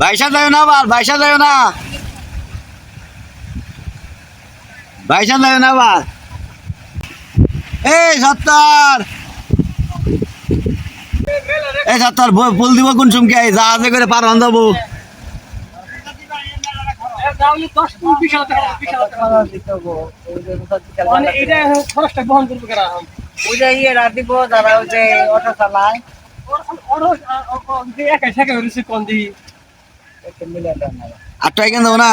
বাইশা যাও না আবার বাইশা যাও না বাইশা যাও না আবার এই সত্তর এই সত্তর ব- ফুল দিব কোন সুমকে জাহাজে করে পার হন যাব মানে এটা খরচটা বহন করব কেনা ওই যে ইয়ে রাত দিব যারা ওই যে অটো চালায় একাই ঠেকে হয়েছে কোন দিই একটু মিলে দেন না। আটটা কেন দেবো না।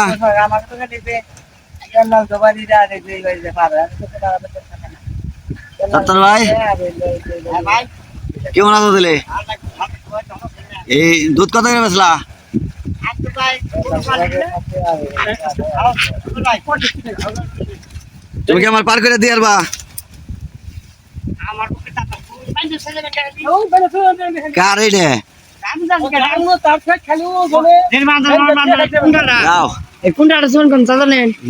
ভাই। হ্যাঁ, হ্যাঁ, ভাই। কেমন আছো দিলে এই দুধ কত করে বেচলা? তুমি কি আমার পার করে দিয়ে আসবা কার এইটা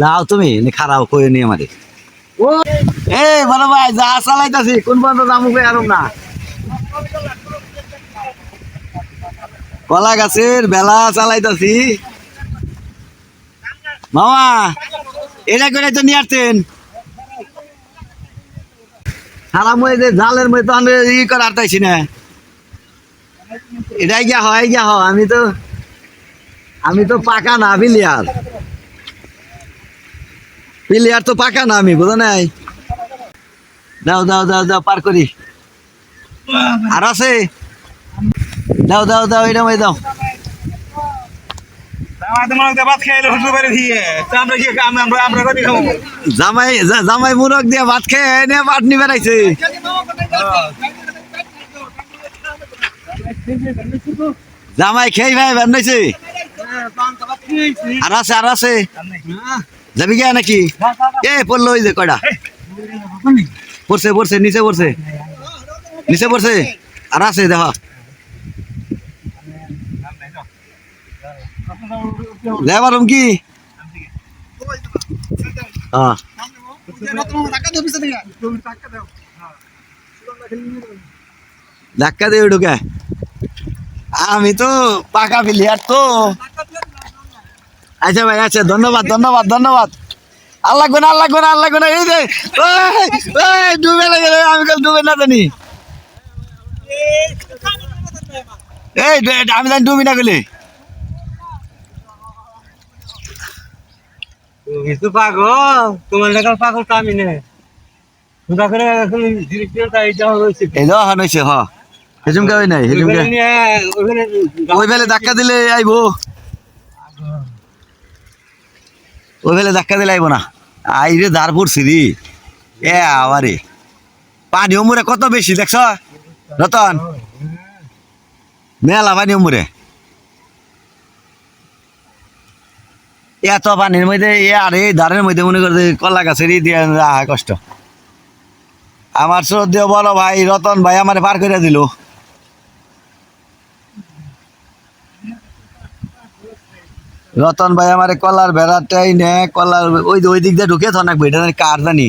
যাও। তুমি নি খারাপ কই নি আমারে। এ বড় ভাই যা চালাইতাছি কোন পর্যন্ত দাম কই আরম না? কলা গাছের বেলা চালাইতাছি। মামা এটা করে তো নিয়ে আসতেন। সারা মই যে জালের মই তো ই করে আরতাইছি না। এটাই গিয়া হয় গিয়া হয়। আমি তো আমি তো পাকা না বিলিয়ার প্লেয়ার তো পাকা না আমি বুঝো নাই? দাও দাও দাও দাও পার করি। আর আছে? দাও দাও দাও এটা মই দাও। জামাই জামাই মুরগ দিয়ে ভাত খেয়ে এনে ভাত নিবে রাখছে জামাই খেয়ে ভাই বানাইছে আর আছে আর আছে যাবি গিয়া নাকি? এ পড়ল ওই যে কয়টা পড়ছে পড়ছে নিচে পড়ছে। নিচে পড়ছে? আর আছে দেখো যাবার কি? হ্যাঁ। ধাক্কা দিয়ে ঢুকে আমি তো পাকা প্লেয়ার তো। আচ্ছা ভাই আচ্ছা ধন্যবাদ ধন্যবাদ ধন্যবাদ। আল্লাহ গুনা আল্লাহ গুনা আল্লাহ গুনা এই যে ডুবে লাগে আমি কাল ডুবে না জানি। এই আমি জানি ডুবি না গেলে। কিছু পাগল? তোমার লেখার পাগল তো আমি নেই। সুদা করে এখন হয়েছে। এই দেওয়া হয়েছে হ। হেজুমকে ওই নাই ওইখানে ওই বেলে ধাক্কা দিলে আইবো। ওই বেলে ধাক্কা দিলে আইবো না। আই রে দাঁড় পড়ছি রে এ আবারে পানি উমরে কত বেশি দেখছ? রতন। মেলা পানি উমরে এত পানির মধ্যে এ আর এই ধারের মধ্যে মনে করছে কলা গাছের দিয়ে কষ্ট। আমার শ্রদ্ধেয় বড় ভাই রতন ভাই আমার পার করে দিল। রতন ভাই আমার কলার বেড়াটাই নে কলার ওই ওই দিক দিয়ে ঢুকে এটা জানি কার জানি?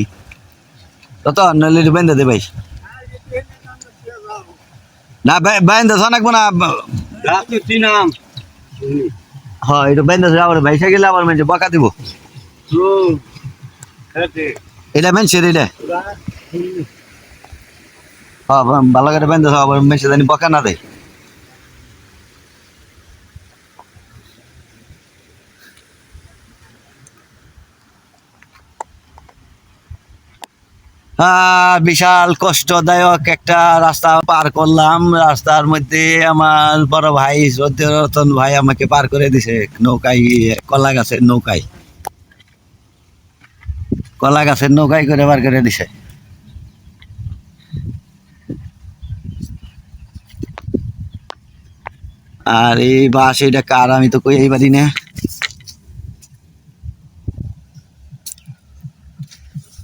রতন নইলে বেঁধে দে ভাই। না বেঁধে থাকব না হ্যাঁ একটু বেঁধে আবার ভাইসা গেলে আবার মেনছে বকা দিব। এটা মেনছে এটা হ্যাঁ ভালো করে বেঁধে আবার মেনছে জানি বকা না দেয়। বিশাল কষ্টদায়ক একটা রাস্তা পার করলাম। রাস্তার মধ্যে আমার বড় ভাই রতন ভাই আমাকে পার করে দিছে। নৌকায়, কলা গাছের নৌকায়। কলা গাছের নৌকায় করে পার করে দিছে। আর এই বাস, এটা কার আমি তো কই পারি না।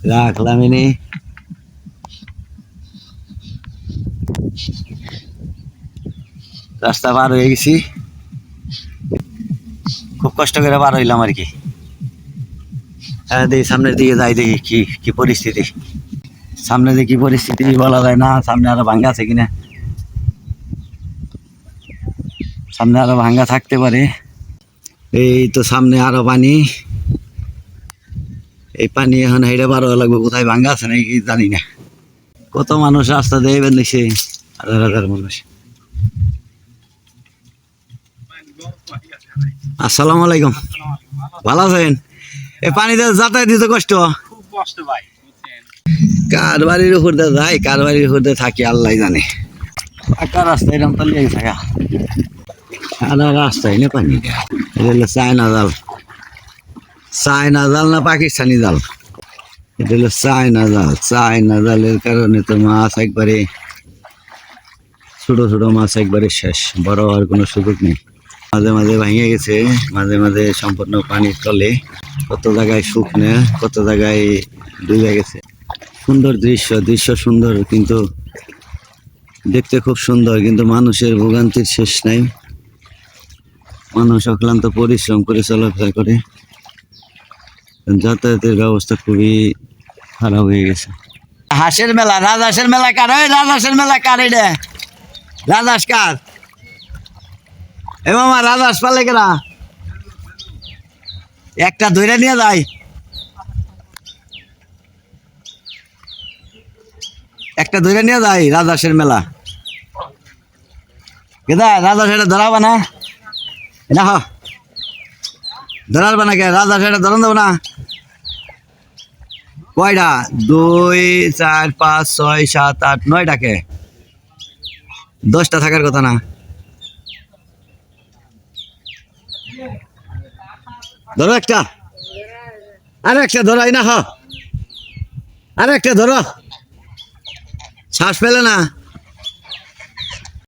রাখলাম এনে রাস্তা পার হয়ে গেছি। খুব কষ্ট করে পার হইলাম আর কি। হ্যাঁ দেখি সামনের দিকে যাই দেখি কি কি পরিস্থিতি। সামনে দেখি পরিস্থিতি বলা যায় না, সামনে আরও ভাঙ্গা আছে কিনা। সামনে আরও ভাঙ্গা থাকতে পারে। এই তো সামনে আরও পানি। এই পানি এখন হেঁটে বারো লাগবে কোথায় ভাঙ্গা আছে নাকি জানি না। কত মানুষ রাস্তা দিয়ে বেঁধেছে হাজার হাজার মানুষ আসসালামু আলাইকুম। ভালো আছেন? এই পানিতে যাতায়াত দিতে কষ্ট? ভাই কার বাড়ির উপর দিয়ে যাই কার বাড়ির উপর দিয়ে থাকি আল্লাহ জানে। পাকা রাস্তা এরকম তো লেগে থাকা। সারা রাস্তায় না পানি চায়না জাল। চায়না জাল না পাকিস্তানি জাল? এটা হলো চায়না জাল। চায়না জালের কারণে তো মাছ একবারে, ছোট ছোট মাছ একবারে শেষ। বড় হওয়ার কোনো সুযোগ নেই। মাঝে মাঝে ভেঙে গেছে। মাঝে মাঝে সম্পূর্ণ পানির তলে কত জায়গায় শুকনো, কত জায়গায় ডুবে গেছে। সুন্দর দৃশ্য দৃশ্য সুন্দর, কিন্তু দেখতে খুব সুন্দর, কিন্তু মানুষের ভোগান্তির শেষ নাই। মানুষ অক্লান্ত পরিশ্রম করে চলাফেরা করে। যাতায়াতের ব্যবস্থা খুবই খারাপ হয়ে গেছে। হাঁসের মেলা, রাজহাঁসের মেলা কার ওই রাজহাঁসের মেলা কার এটা? রাজহাঁস কার? এ মামা, রাজহাঁস পালে কেনা একটা ধরে নিয়ে যায়। একটা ধরে নিয়ে যাই রাজহাঁসের মেলা। কেদা রাজহাঁস এটা ধরাবা না? না হ ধরার না কে রাজহাঁস এটা ধরন দেবো না। কয়টা? দুই, চার, পাঁচ, ছয়, সাত, আট, নয়টাকে? দশটা থাকার কথা না। ধরো একটা। আর একটা ধরাই না হ আর একটা ধরো। শ্বাস পেলে না।